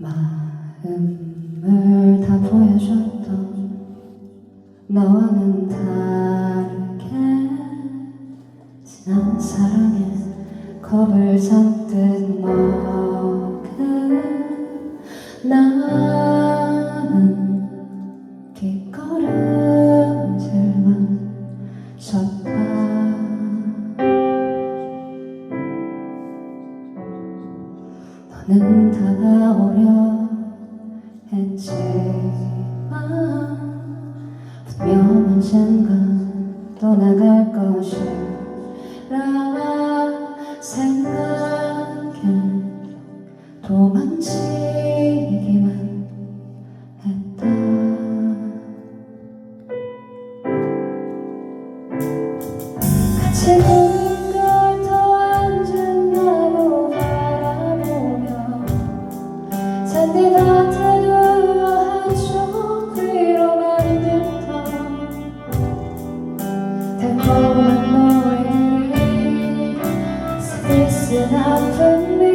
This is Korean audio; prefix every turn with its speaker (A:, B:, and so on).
A: 마음을 다 보여줬던 너와는 다르게 지난 사랑에 겁을 잔뜩 먹은 나 는 다가오려 했지만 분명 언젠간 떠나갈 것이라 생각 happen